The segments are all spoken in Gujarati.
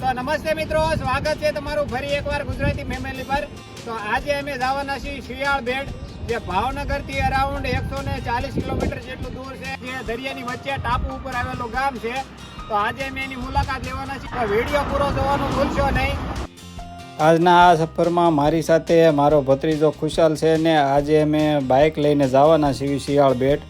તો નમસ્તે મિત્રો, સ્વાગત છે તમારું ફરી એકવાર ગુજરાતી ફેમિલી પર. તો આજે અમે જવાના છીએ શિયાળ બેટ, જે ભાવનગરથી અરાઉન્ડ એકસો ને ચાલીસ કિલોમીટર જેટલું દૂર છે. જે દરિયાની વચ્ચે ટાપુ ઉપર આવેલું ગામ છે. તો આજે અમે એની મુલાકાત લેવાના છીએ. તો વીડિયો પૂરો જોવાનું ભૂલશો નહીં. આજના આ સફરમાં મારી સાથે મારો ભત્રીજો ખુશાલ છે ને આજે અમે બાઇક લઈને જવાના છીએ શિયાળ બેટ.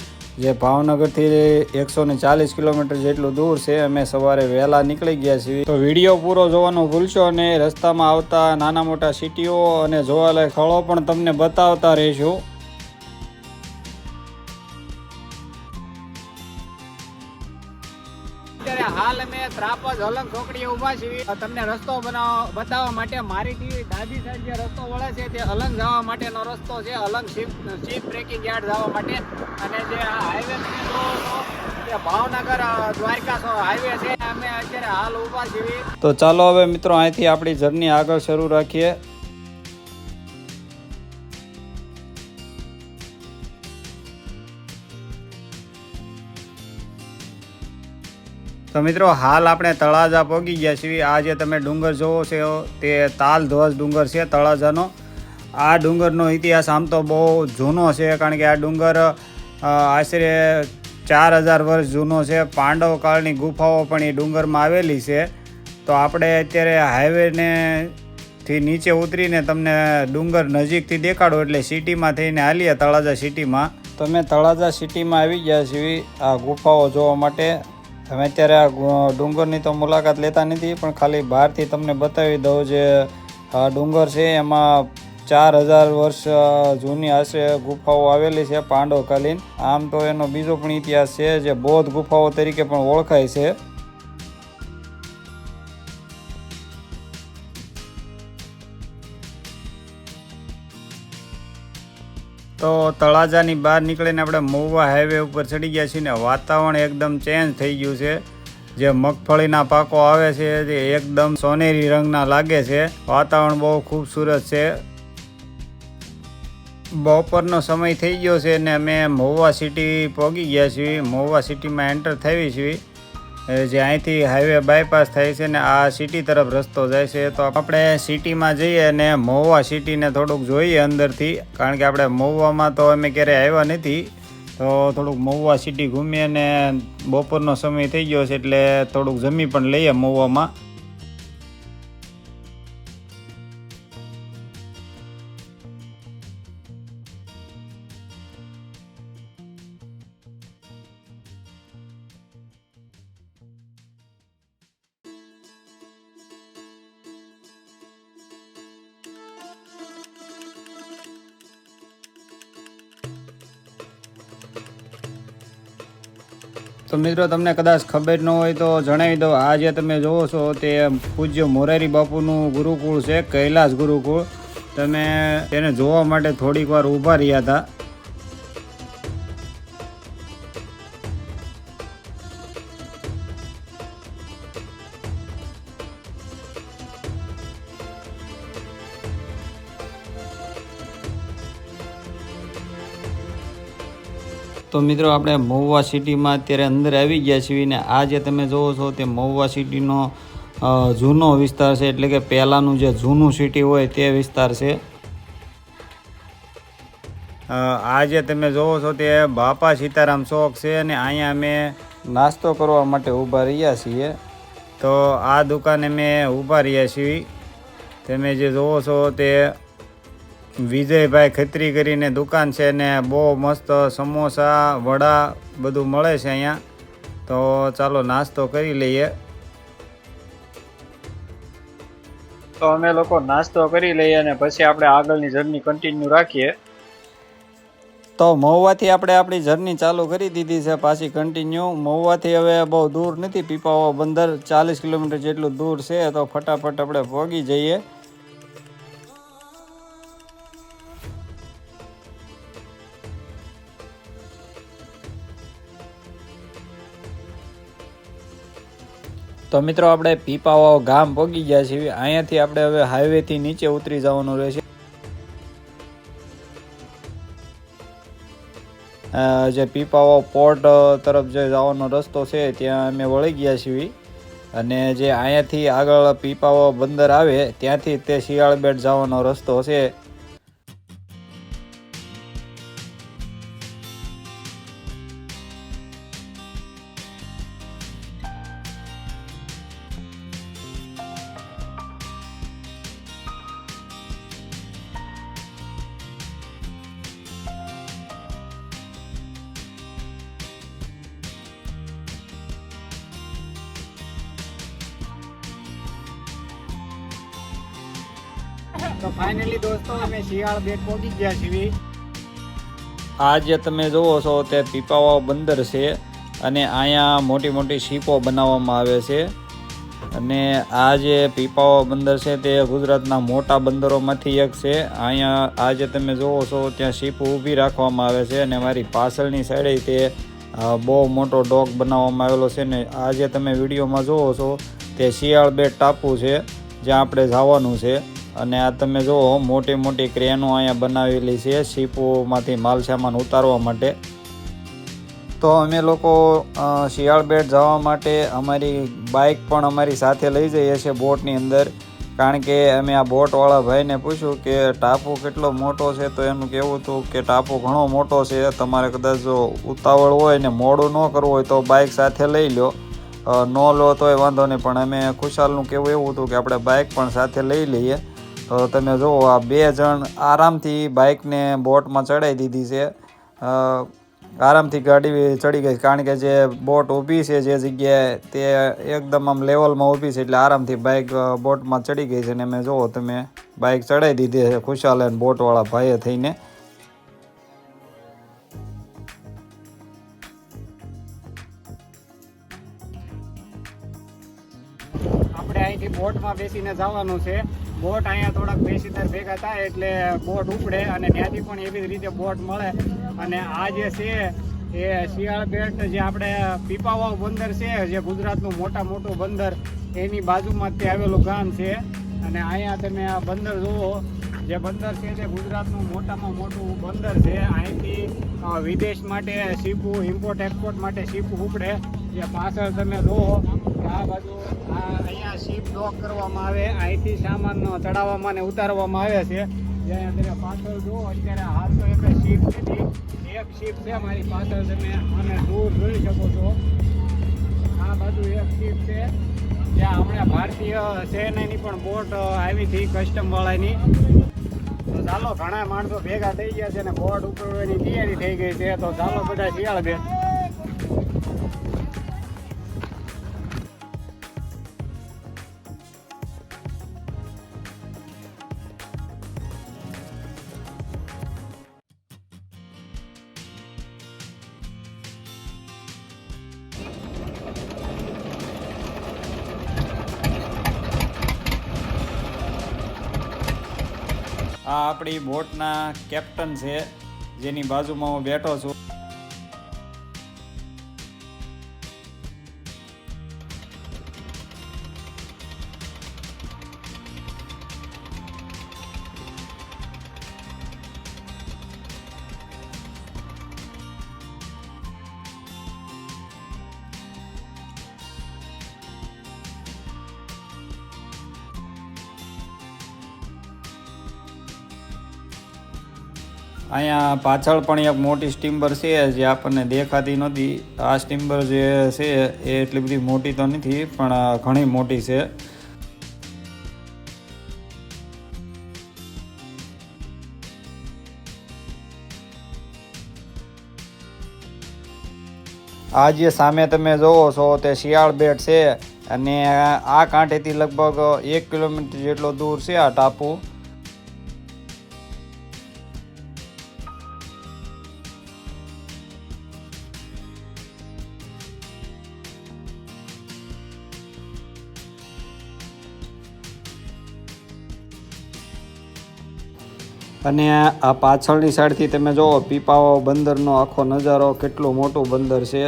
જે ભાવનગરથી એકસો ને ચાલીસ કિલોમીટર જેટલું દૂર છે, અમે સવારે વહેલા નીકળી ગયા છીએ. તો વીડિયો પૂરો જોવાનું ભૂલશો અને રસ્તામાં આવતા નાના મોટા સિટીઓ અને જોવાલાયક સ્થળો પણ તમને બતાવતા રહીશું. અત્યારે હાલ અમે ત્રાપજ હલંગ ચોકડીએ ઊભા છીએ. તમને રસ્તો બનાવ, બતાવવા માટે મારી ટીવી દાદી સાઈડ જે રસ્તો વળે છે તે અલંગ જવા માટેનો રસ્તો છે. Alang ship ship breaking yard જવા માટે. અને જે હાઈવે તમે ભાવનગર દ્વારકા હાઈવે છે. અમે અત્યારે હાલ ઊભા છીએ. તો ચાલો હવે મિત્રો અહીંથી આપણી જર્ની આગળ શરૂ રાખીએ. તો મિત્રો, હાલ આપણે તળાજા પહોંચી ગયા છીએ. આ જે તમે ડુંગર જોવો છો, તે તાલ ધ્વજ ડુંગર છે તળાજાનો. આ ડુંગરનો ઇતિહાસ આમ તો બહુ જૂનો છે, કારણ કે આ ડુંગર આશરે ચાર હજાર વર્ષ જૂનો છે. પાંડવ કાળની ગુફાઓ પણ એ ડુંગરમાં આવેલી છે. તો આપણે અત્યારે હાઈવેને થી નીચે ઉતરીને તમને ડુંગર નજીકથી દેખાડો, એટલે સિટીમાં થઈને હાલીએ તળાજા સિટીમાં. તમે તળાજા સિટીમાં આવી ગયા છીએ આ ગુફાઓ જોવા માટે. અમે અત્યારે આ ડુંગરની તો મુલાકાત લેતા નથી, પણ ખાલી બહારથી તમને બતાવી દઉં જે ડુંગર છે, એમાં ચાર હજાર વર્ષ જૂની આશરે ગુફાઓ આવેલી છે, પાંડવકાલીન. આમ તો એનો બીજો પણ ઇતિહાસ છે, જે બૌદ્ધ ગુફાઓ તરીકે પણ ઓળખાય છે. તો તળાજાની બહાર નીકળીને આપણે મહુવા હાઈવે ઉપર ચડી ગયા છીએ ને વાતાવરણ એકદમ ચેન્જ થઈ ગયું છે. જે મગફળીના પાકો આવે છે તે એકદમ સોનેરી રંગના લાગે છે. વાતાવરણ બહુ ખૂબસૂરત છે. બપોરનો સમય થઈ ગયો છે ને અમે મહુવા સિટી પહોંચી ગયા છીએ. મહુવા સિટીમાં એન્ટર થઈ છીએ. જે અહીંથી હાઈવે બાયપાસ થાય છે ને આ સિટી તરફ રસ્તો જાય છે, તો આપણે સિટીમાં જઈએ અને મહુવા સિટીને થોડુંક જોઈએ અંદરથી, કારણ કે આપણે મહુવામાં તો અમે ક્યારેય આવ્યા નથી, તો થોડુંક મહુવા સિટી ઘૂમીએ અને બપોરનો સમય થઈ ગયો છે એટલે થોડુંક જમી પણ લઈએ મહુવામાં. મિત્રો, તમને કદાચ ખબર ન હોય તો જણાવી દઉં. આ જે તમે જોવો છો તે પૂજ્ય મોરારી બાપુનું ગુરુકુળ છે, કૈલાસ ગુરુકુળ. તમે તેને જોવા માટે થોડીક વાર ઊભા રહ્યા હતા. તો મિત્રો, આપણે મહુવા સિટીમાં અત્યારે અંદર આવી ગયા છીએ ને આ જે તમે જોવો છો તે મહુવા સિટીનો જૂનો વિસ્તાર છે. એટલે કે પહેલાંનું જે જૂનું સિટી હોય તે વિસ્તાર છે. આ જે તમે જોવો છો તે બાપા સીતારામ ચોક છે અને અહીંયા અમે નાસ્તો કરવા માટે ઊભા રહ્યા છીએ. તો આ દુકાને મેં ઊભા રહ્યા છીએ. તમે જે જોવો છો તે વિજયભાઈ ખત્રી કરીને દુકાન છે ને બહુ મસ્ત સમોસા વડા બધું મળે છે અહીંયા. તો ચાલો નાસ્તો કરી લઈએ. તો અમે લોકો નાસ્તો કરી લઈએ અને પછી આપણે આગળની જર્ની કન્ટિન્યુ રાખીએ. તો મહુવાથી આપણે આપણી જર્ની ચાલુ કરી દીધી છે પાછી કન્ટિન્યુ મહુવાથી હવે બહુ દૂર નથી પીપાવા બંદર ચાલીસ કિલોમીટર જેટલું દૂર છે તો ફટાફટ આપણે પહોંચી જઈએ. તો મિત્રો આપણે પીપાવાઓ ગામ પહોંચી ગયા છીએ. અહીંયાથી આપણે હવે હાઈવેથી નીચે ઉતરી જવાનું રહેશે. જે પીપાવાઓ પોર્ટ તરફ જે જવાનો રસ્તો છે, ત્યાં અમે વળી ગયા છીએ. અને જે અહીંયાથી આગળ પીપાવાઓ બંદર આવે, ત્યાંથી તે શિયાળ બેટ જવાનો રસ્તો છે. તો ફાઇનલી દોસ્તો, અમે શિયાળ બેટ પહોંચી ગયા છીએ. આ જે તમે જુઓ છો તે પીપાવા બંદર છે અને અહીંયા મોટી મોટી શીપો બનાવવામાં આવે છે. અને આ જે પીપાવા બંદર છે તે ગુજરાતના મોટા બંદરોમાંથી એક છે. અહીંયા આ જે તમે જુઓ છો ત્યાં શીપ ઊભી રાખવામાં આવે છે અને મારી પાછળની સાઈડે તે બહુ મોટો ડોક બનાવવામાં આવેલો છે ને આ જે તમે વિડીયોમાં જુઓ છો તે શિયાળ બેટ ટાપુ છે જ્યાં આપણે જવાનું છે. અને આ તમે જુઓ, મોટી મોટી ક્રેનો અહીંયા બનાવેલી છે શીપોમાંથી માલ સામાન ઉતારવા માટે. તો અમે લોકો શિયાળ બેટ જવા માટે અમારી બાઇક પણ અમારી સાથે લઈ જઈએ છીએ બોટની અંદર. કારણ કે અમે આ બોટવાળા ભાઈને પૂછ્યું કે, ટાપુ કેટલો મોટો છે? તો એનું કહેવું હતું કે, ટાપુ ઘણો મોટો છે. તમારે કદાચ જો ઉતાવળ હોય ને મોડું ન કરવું હોય તો બાઇક સાથે લઈ લો. ન લો તોય વાંધો નહીં. પણ અમે ખુશાલનું કહેવું એવું હતું કે, આપણે બાઇક પણ સાથે લઈ લઈએ. તમે જુઓ, આ બે જણ આરામથી બાઇકને બોટમાં ચડાવી દીધી છે. આરામથી ગાડી ચડી ગઈ, કારણ કે જે બોટ ઊભી છે જે જગ્યાએ તે એકદમ આમ લેવલમાં ઊભી છે, એટલે આરામથી બાઇક બોટમાં ચડી ગઈ છે. ને મેં જુઓ, તમે બાઇક ચડાવી દીધી છે, ખુશાલ અને બોટવાળા ભાઈએ થઈને. આપણે અહીંથી બોટમાં બેસીને જવાનું છે. બોટ અહીંયા થોડાક પેસેન્જર ભેગા થાય એટલે બોટ ઉપડે અને ત્યાંથી પણ એવી રીતે બોટ મળે. અને આ જે છે, એ શિયાળ બેટ જે આપણે પીપાવાવ બંદર છે, જે ગુજરાતનું મોટા મોટું બંદર, એની બાજુમાં તે આવેલું ગામ છે. અને અહીંયા તમે આ બંદર જુઓ, જે બંદર છે તે ગુજરાતનું મોટામાં મોટું બંદર છે. અહીંથી વિદેશ માટે શીપું ઇમ્પોર્ટ એક્સપોર્ટ માટે શીપું ઉપડે. જે પાછળ તમે જુઓ આ બાજુ આ અહીંયા શીપ ડોક કરવામાં આવે, અહીંથી સામાન ચડાવવામાં અને ઉતારવામાં આવે છે. જ્યાં અંદર પાછળ જુઓ, અત્યારે હાલ તો એક શીપ નથી, એક શીપ છે મારી પાછળ તમે અને દૂર જોઈ શકો છો. આ બાજુ એક શીપ છે, જ્યાં હમણાં ભારતીય સેનાની પણ બોટ આવી હતી કસ્ટમ વાળાની. તો ચાલો, ઘણા માણસો ભેગા થઈ ગયા છે અને બોટ ઉપડવાની તૈયારી થઈ ગઈ છે. તો ચાલો બધા શિયાળ બેન આપણી બોટના કેપ્ટન છે જેની બાજુમાં હું બેઠો છું. અહીંયા પાછળ પણ એક મોટી સ્ટીમ્બર છે જે આપણને દેખાતી નથી. આ સ્ટીમ્બર જે છે એ એટલી બધી મોટી તો નથી, પણ ઘણી મોટી છે. આ જે સામે તમે જોવો છો તે શિયાળ બેટ છે અને આ કાંઠેથી લગભગ એક કિલોમીટર જેટલો દૂર છે આ ટાપુ. અને આ પાછળની સાઈડથી તમે જુઓ, પીપાવાવ બંદરનો આખો નજારો કેટલું મોટું બંદર છે.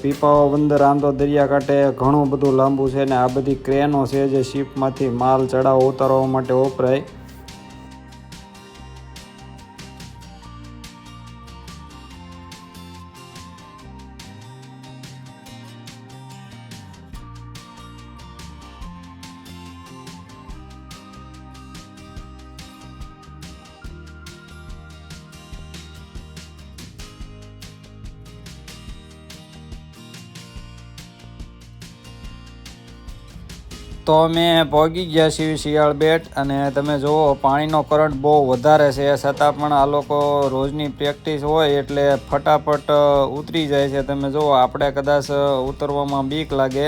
પીપાવાવ બંદર આમ તો દરિયાકાંઠે ઘણું બધું લાંબુ છે ને આ બધી ક્રેનો છે જે શિપમાંથી માલ ચડાવ ઉતારવા માટે વપરાય. તો અમે પહોંચી ગયા છીએ શિયાળ બેટ અને તમે જુઓ, પાણીનો કરંટ બહુ વધારે છે. છતાં પણ આ લોકો રોજની પ્રેક્ટિસ હોય એટલે ફટાફટ ઉતરી જાય છે. તમે જુઓ, આપણે કદાચ ઉતરવામાં બીક લાગે.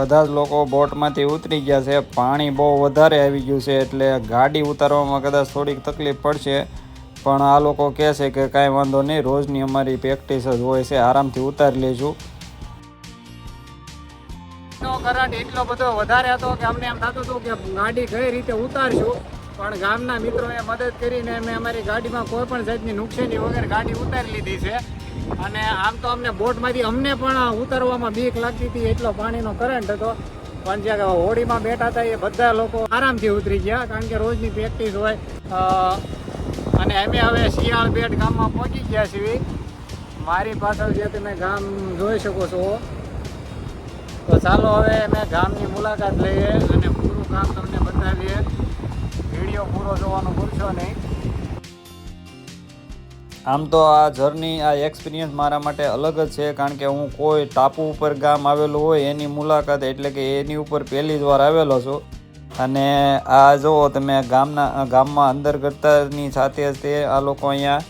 બધા જ લોકો બોટમાંથી ઉતરી ગયા છે. પાણી બહુ વધારે આવી ગયું છે એટલે ગાડી ઉતારવામાં કદાચ થોડીક તકલીફ પડશે. પણ આ લોકો કહે છે કે કાંઈ વાંધો નહીં, રોજની અમારી પ્રેક્ટિસ જ હોય છે. આરામથી ઉતારી નો કરંટ એટલો બધો વધારે હતો કે અમને એમ થતું હતું કે ગાડી કઈ રીતે ઉતારશું? પણ ગામના મિત્રોએ મદદ કરીને અમે અમારી ગાડીમાં કોઈ પણ જાતની નુકસાની વગર ગાડી ઉતારી લીધી છે. અને આમ તો અમને બોટમાંથી અમને પણ ઉતરવામાં બીક લાગતી હતી, એટલો પાણીનો કરંટ હતો. પણ જે હોડીમાં બેઠા હતા, એ બધા લોકો આરામથી ઉતરી ગયા, કારણ કે રોજની પ્રેક્ટિસ હોય. અને અમે હવે શિયાળ બેટ ગામમાં પહોંચી ગયા છીએ. મારી પાછળ જે તમે ગામ જોઈ શકો છો, તો ચાલો હવે અમે ગામની મુલાકાત લઈએ અને પૂરું કામ તમને બતાવીએ. વીડિયો પૂરો જોવાનું ભૂલશો નહીં. આમ તો આ જર્ની, આ એક્સપિરિયન્સ મારા માટે અલગ જ છે, કારણ કે હું કોઈ ટાપુ ઉપર ગામ આવેલું હોય, એની મુલાકાત એટલે કે એની ઉપર પહેલી જ વાર આવેલો છું. અને આ જુઓ, તમે ગામના, ગામમાં અંદર કરતાની સાથે તે આ લોકો અહીંયા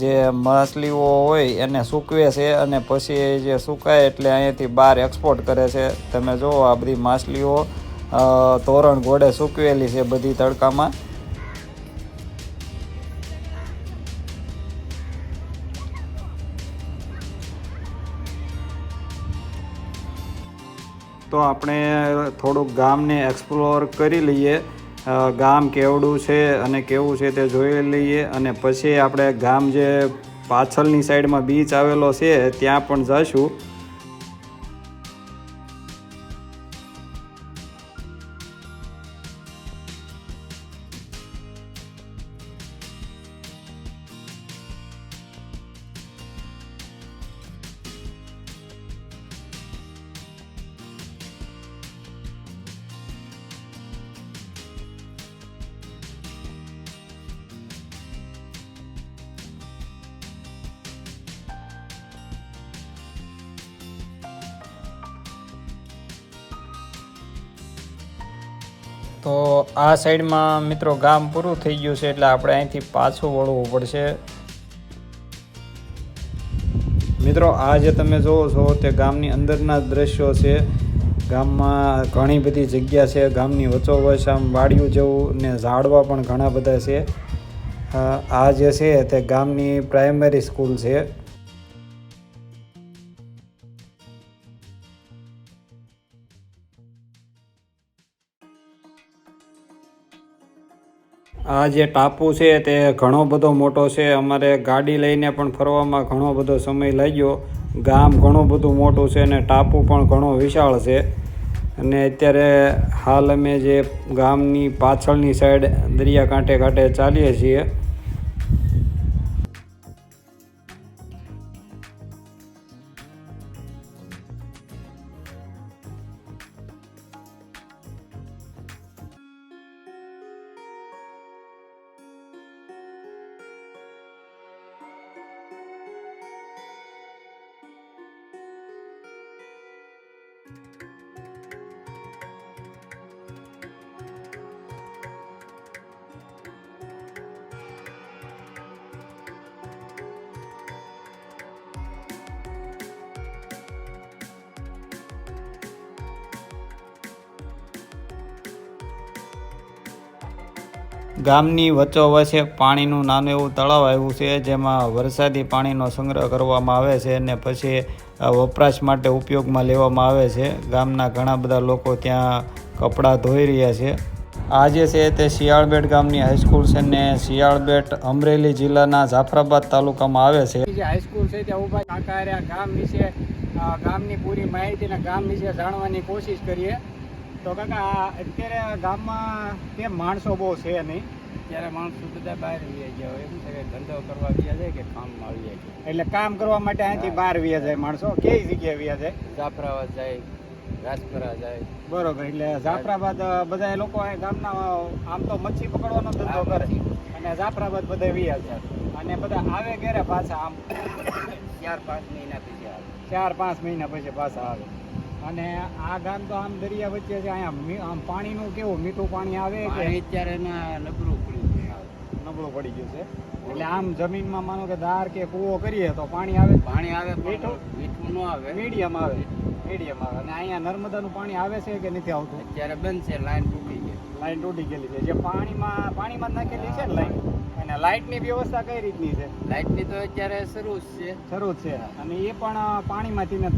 જે માછલીઓ હોય એને સૂકવે છે અને પછી જે સુકાય એટલે અહીંયાથી બહાર એક્સપોર્ટ કરે છે. તમે જુઓ આ બધી માછલીઓ તોરણ ઘોડે સૂકવેલી છે બધી તડકામાં. તો આપણે થોડુંક ગામને એક્સપ્લોર કરી લઈએ. ગામ કેવડું છે અને કેવું છે તે જોઈ લઈએ અને પછી આપણે ગામ જે પાછળની સાઈડમાં બીચ આવેલો છે, ત્યાં પણ જઈશું. તો આ સાઈડમાં મિત્રો ગામ પૂરું થઈ ગયું છે એટલે આપણે અહીંથી પાછું વળવું પડશે. મિત્રો, આ જે તમે જોવો છો તે ગામની અંદરના દ્રશ્યો છે. ગામમાં ઘણી બધી જગ્યા છે. ગામની વચ્ચોવચ આમ વાડિયું જેવું ને ઝાડવા પણ ઘણા બધા છે. આ જે છે તે ગામની પ્રાઇમરી સ્કૂલ છે. આ જે ટાપુ છે તે ઘણો બધો મોટો છે. અમારે ગાડી લઈને પણ ફરવામાં ઘણો બધો સમય લાગ્યો. ગામ ઘણું બધું મોટું છે અને ટાપુ પણ ઘણો વિશાળ છે. અને અત્યારે હાલ અમે જે ગામની પાછળની સાઈડ દરિયા કાંઠે કાંઠે ચાલીએ છીએ. ગામની વચ્ચોવચ્ચે પાણીનું નાનું એવું તળાવ આવ્યું છે, જેમાં વરસાદી પાણીનો સંગ્રહ કરવામાં આવે છે અને પછી વપરાશ માટે ઉપયોગમાં લેવામાં આવે છે. ગામના ઘણા બધા લોકો ત્યાં કપડાં ધોઈ રહ્યા છે. આ જે છે તે શિયાળબેટ ગામની હાઈસ્કૂલ છે ને શિયાળબેટ અમરેલી જિલ્લાના જાફરાબાદ તાલુકામાં આવે છે. હાઈસ્કૂલ છે ત્યાં ઊભા કાકા ગામ વિશે ગામની પૂરી માહિતી ગામ વિશે જાણવાની કોશિશ કરીએ. તો કાકા આ અત્યારે ગામમાં કેમ માણસો બહુ છે નહીં? ત્યારે માણસો બધા બહાર વ્યા ગયા હોય. એમ છે કે ધંધો કરવા વ્યા જાય કે કામમાં આવી જાય. એટલે કામ કરવા માટે અહીંથી બહાર વ્યા જાય માણસો? કઈ જગ્યાએ વ્યા જાય? જાફરાબાદ જાય રાજપરા જાય. બરોબર એટલે જાફરાબાદ બધા લોકો અહીં ગામના આમ તો મચ્છી પકડવાનો ધંધો કરે. અને જાફરાબાદ બધા વ્યા જાય. અને બધા આવે ઘેરે પાછા આમ ચાર પાંચ મહિના પછી આવે. ચાર પાંચ મહિના પછી પાછા આવે. અને આ ગામ તો આમ દરિયા વચ્ચે છે અહીંયા આમ પાણીનું કેવું મીઠું પાણી આવે કે અત્યારે ના નબળું પડી ગયું નબળું પડી ગયું છે. એટલે આમ જમીનમાં માનો કે દાર કે કૂવો કરીએ તો પાણી આવે? પાણી આવે મીઠું? મીઠું ન આવે. મીડિયમ આવે. મીડિયમ આવે. અને અહીંયા નર્મદાનું પાણી આવે છે કે નથી આવતું? અત્યારે બંધ છે લાઈન તૂટી ગઈ. લાઈન તૂટી ગયેલી છે. જે પાણીમાં પાણીમાં નાખેલી છે ને લાઈન? અને લાઇટની વ્યવસ્થા કઈ રીતની છે? લાઇટની તો અત્યારે શરૂ જ છે. શરૂ છે. અને એ પણ પાણીમાંથી ને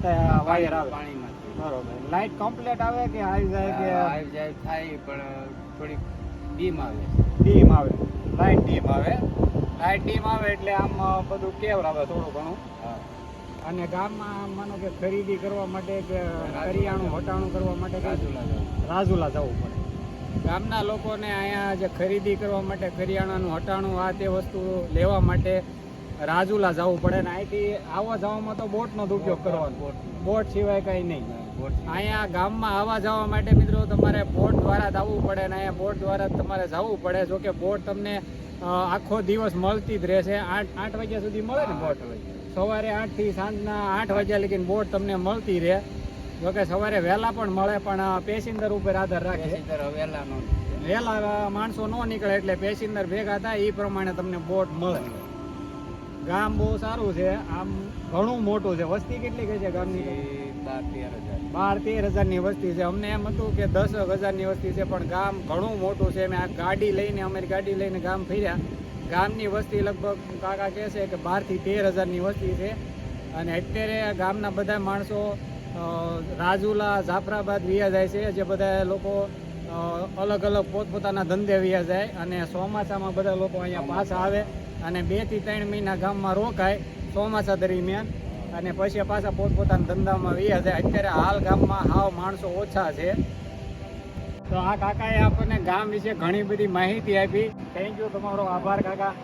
વાયર આવે. પાણીમાંથી બરોબર. લાઇટ કમ્પ્લીટ આવે કે આવી જાય કે આવી જાય થાય પણ થોડીક ડીમ આવે. ડીમ આવે. લાઇટ ડીમ આવે. લાઇટ ડીમ આવે એટલે આમ બધું કેવ આવે થોડું ઘણું. અને ગામમાં માનો કે ખરીદી કરવા માટે કે કરિયાણું હટાણું કરવા માટે રાજુલા જવું. રાજુલા જવું પડે. ગામના લોકોને અહીંયા જે ખરીદી કરવા માટે કરિયાણાનું હટાણું આ તે વસ્તુ લેવા માટે રાજુલા જવું પડે. ને અહીંથી આવવા જવામાં તો બોટનો જ ઉપયોગ કરવાનો. બોટ. સિવાય કંઈ નહીં. અહીંયા ગામમાં આવવા જવા માટે મિત્રો તમારે બોટ દ્વારા જ આવવું પડે ને અહીંયા બોટ દ્વારા તમારે જવું પડે. જો કે બોટ તમને આખો દિવસ મળતી જ રહેશે. આઠ આઠ વાગ્યા સુધી મળે ને બોટ સવારે આઠથી સાંજના આઠ વાગ્યા લગીને બોટ તમને મળતી રહે. જો કે સવારે વહેલા પણ મળે પણ પેસેન્જર ઉપર આધાર રાખે. વહેલા વહેલા માણસો ન નીકળે એટલે પેસેન્જર ભેગા થાય એ પ્રમાણે તમને બોટ મળે. ગામ બહુ સારું છે. આમ ઘણું મોટું છે. વસ્તી કેટલી કઈ છે ગામની? બાર, તેર હજાર. હજારની વસ્તી છે. અમને એમ હતું કે દસ હજારની વસ્તી છે, પણ ગામ ઘણું મોટું છે. મેં આ ગાડી લઈને, અમે ગાડી લઈને ગામ ફર્યા. ગામની વસ્તી લગભગ, કાકા કહે છે કે બારથી તેર હજારની વસ્તી છે. અને અત્યારે ગામના બધા માણસો રાજુલા, જાફરાબાદ વિયા જાય છે, જે બધા લોકો અલગ અલગ પોતપોતાના ધંધે વિયા જાય અને ચોમાસામાં બધા લોકો અહીંયા પાછા આવે અને બેથી ત્રણ મહિના ગામમાં રોકાય ચોમાસા દરમિયાન. અને પછી પાછા પોતપોતાના ધંધામાં વિયા જાય અત્યારે હાલ ગામમાં હાવ માણસો ઓછા છે. તો આ કાકાએ આપણને ગામ વિશે ઘણી બધી માહિતી આપી. થેન્ક યુ તમારો આભાર કાકા.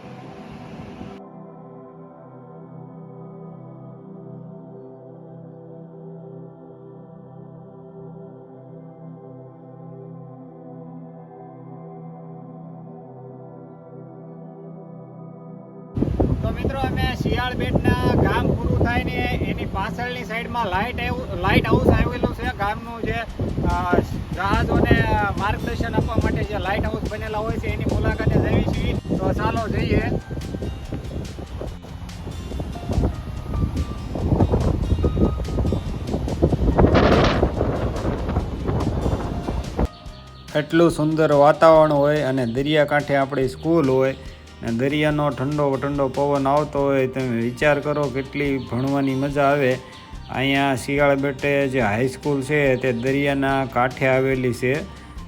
તો મિત્રો, અમે શિયાળ બેટના ગામ પૂરું થાય ને એની પાછળની સાઈડમાં લાઇટ લાઇટ હાઉસ આવેલું છે, ગામનું જે જહાજોને માર્ગદર્શન આપવા માટે જે લાઇટ હાઉસ બનેલા હોય છે, એની મુલાકાતે જઈએ છીએ તો ચાલો જઈએ. એટલું સુંદર વાતાવરણ હોય અને દરિયાકાંઠે આપણી સ્કૂલ હોય દરિયાનો ઠંડો ઠંડો પવન આવતો હોય તમે વિચાર કરો કેટલી ભણવાની મજા આવે. અહીંયા શિયાળ બેટે જે હાઈસ્કૂલ છે તે દરિયાના કાંઠે આવેલી છે,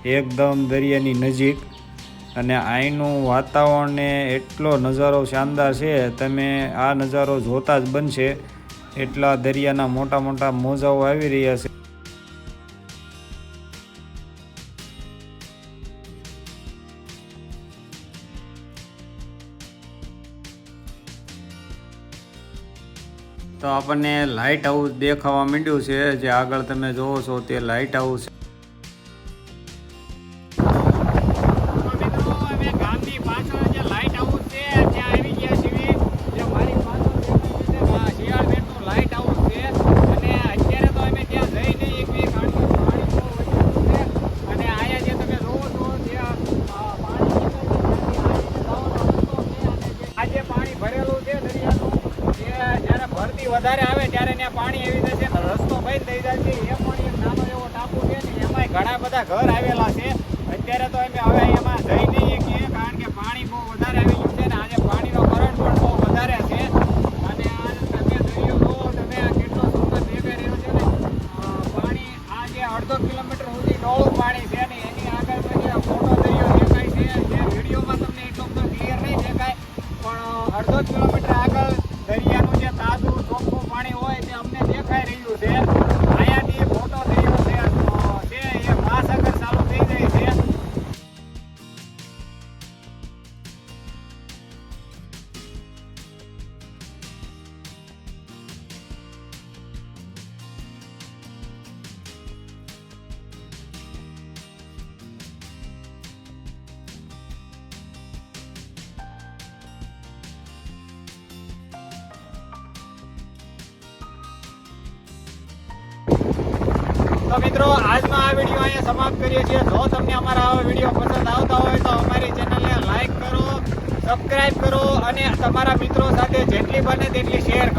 એકદમ દરિયાની નજીક. અને અહીંનું વાતાવરણ ને એટલો નજારો શાનદાર છે, તમે આ નજારો જોતા જ બનશે. એટલા દરિયાના મોટા મોટા મોજાઓ આવી રહ્યા છે. તો આપણને લાઇટ હાઉસ દેખાવા માંડ્યું છે, જે આગળ તમે જોવો છો તે લાઇટ હાઉસ જ્યારે વધારે આવે ત્યારે ત્યાં પાણી આવી જાય રસ્તો બંધ થઈ જાય છે એ પણ એક નાનો એવો ટાપુ છે ને, એમાંય ઘણા બધા ઘર આવેલા છે. અત્યારે તો અમે હવે એમાં જઈ નહીં શકીએ, કારણ કે પાણી બહુ વધારે આવી બને તેટલી શેર